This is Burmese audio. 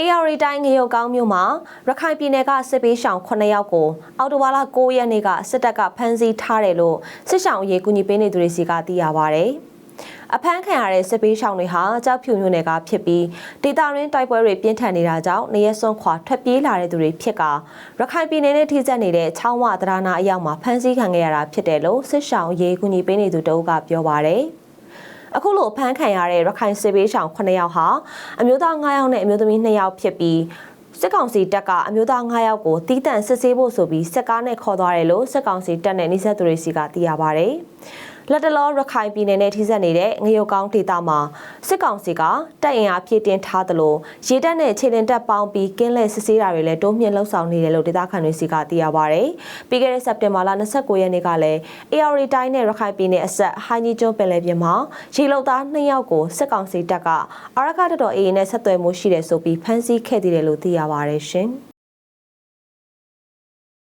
AR တိုင်းငရုတ်ကောင်းမြို့မှာရခိုင်ပြည်နယ်ကစစ်ပေးရှောင်9ယောက်ကိုအော်တိုဘာလ9ရက်နေ့ကစစ်တပ်ကဖမ်းဆီးထားတယ်လို့စစ်ရှောင်အရေးကူညီပေးနေသူတွေစီကသိရပါဗျ။အဖမ်းခံရတဲ့စစ်ပေးရှောင်တွေဟာကြောက်ဖြူမြို့နယ်ကဖြစ်ပြီးဒေတာရင်းတိုက်ပွဲတွေပြင်းထန်နေတာကြောင့်နေရက်စွန့်ခွာထွက်ပြေးလာတဲ့သူတွေဖြစ်ကရခိုင်ပြည်နယ်နဲ့ထိစပ်နေတဲ့ချောင်းဝသဒနာအရောက်မှာဖမ်းဆီးခံခဲ့ရတာဖြစ်တယ်လို့စစ်ရှောင်အရေးကူညီပေးနေသူတအုပ်ကပြောပါဗျ။ အခုလိုဖမ်းခံရတဲ့ရခိုင်စစ်ဘေးရှောင်9ယောက်ဟာအမျိုးသား9ယောက်နဲ့အမျိုးသမီး2ယောက်ဖြစ်ပြီးစစ်ကောင်စီတပ်ကအမျိုးသား9ယောက်ကိုတီးတန့်စစ်ဆေးဖို့ဆိုပြီးစစ်ကားနဲ့ခေါ်သွားတယ်လို့စစ်ကောင်စီတပ်နဲ့နှိစက်သူတွေစီကသိရပါဗျ။ လက်တလောရခိုင်ပြည်နယ်နဲ့ထိစပ်နေတဲ့ငရုတ်ကောင်းဒေသမှာစစ်ကောင်စီကတပ်အင်အားဖြည့်တင်ထားသလိုရေတပ်နဲ့ခြေလင်တပ်ပေါင်းပြီးကင်းလဲစစ်ဆေးတာတွေလည်းတိုးမြင့်လှုပ်ဆောင်နေတယ်လို့ဒေသခံတွေစီကသိရပါဗျ။ပြီးခဲ့တဲ့စက်တင်ဘာလ29ရက်နေ့ကလည်း AR တိုင်းနဲ့ရခိုင်ပြည်နယ်အဆက်ဟိုင်းကြီးကျွန်းပင်လယ်ပြင်မှာရေလုံသား2ယောက်ကိုစစ်ကောင်စီတပ်ကအာရခတတော်အေးနဲ့ဆက်သွယ်မှုရှိတယ်ဆိုပြီးဖမ်းဆီးခဲ့သေးတယ်လို့သိရပါတယ်ရှင်။